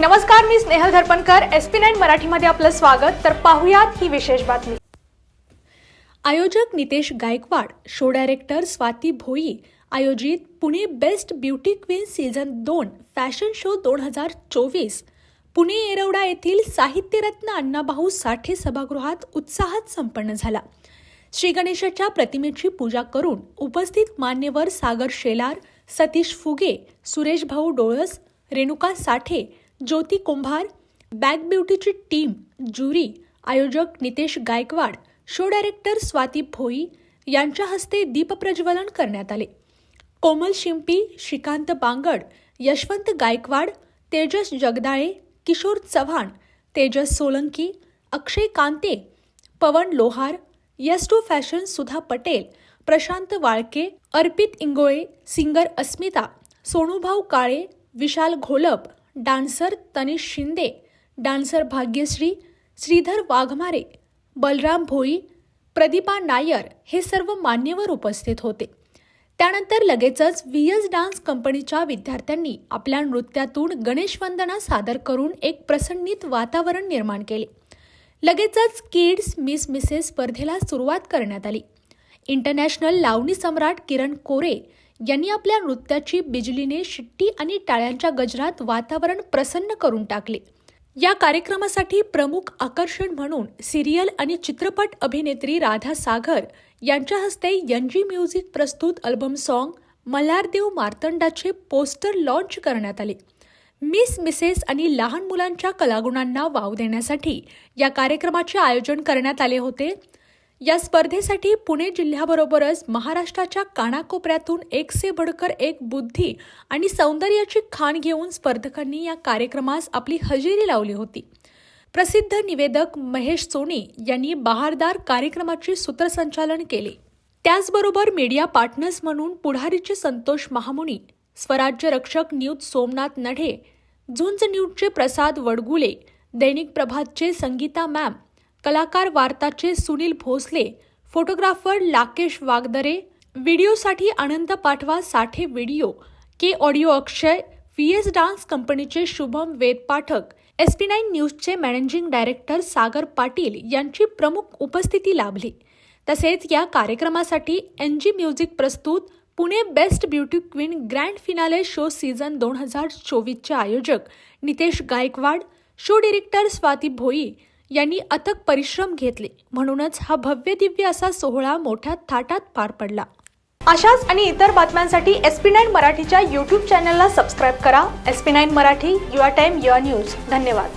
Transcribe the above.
नमस्कार मी Snehal Dharpankar. S P nine मराठीमध्ये आपलं स्वागत. तर पाहुयात ही विशेष बातमी. आयोजक नितेश गायकवाड शो डायरेक्टर स्वाती भोई आयोजित Pune best beauty queen season दोन फॅशन शो दोन हजार चोवीस पुणे येरवडा येथील साहित्यरत्न अण्णाभाऊ साठे सभागृहात उत्साहात संपन्न झाला. श्री गणेशाच्या प्रतिमेची पूजा करून उपस्थित मान्यवर सागर शेलार सतीश फुगे सुरेश भाऊ डोळस रेणुका साठे ज्योती कुंभार बॅक ब्युटीची टीम ज्युरी आयोजक नितेश गायकवाड शो डायरेक्टर स्वाती भोई यांच्या हस्ते दीपप्रज्वलन करण्यात आले. Komal Shimpi Shrikant Bangad Yashwant Gaikwad Tejas Jagdale Kishor Chavan Tejas Solanki Akshay Kante Pawan Lohar S two fashion Sudha Patel Prashant Walke Arpit Ingole singer Asmita Sonubhau Kale Vishal Gholap dancer Tanish Shinde dancer Bhagyashree Shridhar Waghmare Balram Bhoi Pradeepa Nair हे सर्व मान्यवर उपस्थित होते. त्यानंतर लगेचच V S dance कंपनीच्या विद्यार्थ्यांनी आपल्या नृत्यातून गणेशवंदना सादर करून एक प्रसन्नित वातावरण निर्माण केले. लगेचच किड्स मिस मिसेस स्पर्धेला सुरुवात करण्यात आली. इंटरनॅशनल लावणी सम्राट किरण कोरे यांनी आपल्या नृत्याची बिजलीने शिट्टी आणि टाळ्यांच्या गजरात वातावरण प्रसन्न करून टाकले. या कार्यक्रमासाठी प्रमुख आकर्षण म्हणून सिरियल आणि चित्रपट अभिनेत्री राधा सागर यांच्या हस्ते यंजी म्युझिक प्रस्तुत अल्बम सॉन्ग मल्हारदेव मार्तंडाचे पोस्टर लॉन्च करण्यात आले. मिस मिसेस आणि लहान मुलांच्या कलागुणांना वाव देण्यासाठी या कार्यक्रमाचे आयोजन करण्यात आले होते. या स्पर्धेसाठी पुणे जिल्ह्याबरोबरच महाराष्ट्राच्या कानाकोपऱ्यातून एक से बडकर एक बुद्धी आणि सौंदर्याची खाण घेऊन स्पर्धकांनी या कार्यक्रमास आपली हजेरी लावली होती. प्रसिद्ध निवेदक महेश सोनी यांनी बहारदार कार्यक्रमाचे सूत्रसंचालन केले. त्याचबरोबर मीडिया पार्टनर्स म्हणून पुढारीचे संतोष महामुनी स्वराज्य रक्षक न्यूज सोमनाथ नढे झुंज न्यूजचे प्रसाद वडगुले दैनिक प्रभातचे संगीता मॅम कलाकार वार्ताचे सुनील भोसले फोटोग्राफर लाकेश वागदरे व्हिडिओसाठी आनंद पाठवा Sathe video K audio Akshay V S dance कंपनीचे Shubham Ved Pathak S P nine न्यूजचे managing director Sagar Patil यांची प्रमुख उपस्थिती लाभली. तसेच या कार्यक्रमासाठी एन जी म्युझिक प्रस्तुत Pune best beauty queen grand finale show season दोन हजार चोवीसचे आयोजक नितेश गायकवाड शो डिरेक्टर स्वाती भोई यांनी अथक परिश्रम घेतले. म्हणूनच हा भव्य दिव्य असा सोहळा मोठ्या थाटात पार पडला. अशाच आणि इतर बातम्यांसाठी एस पी नाईन मराठीच्या यूट्यूब चॅनलला सबस्क्राईब करा. S P nine Marathi your time your news. धन्यवाद.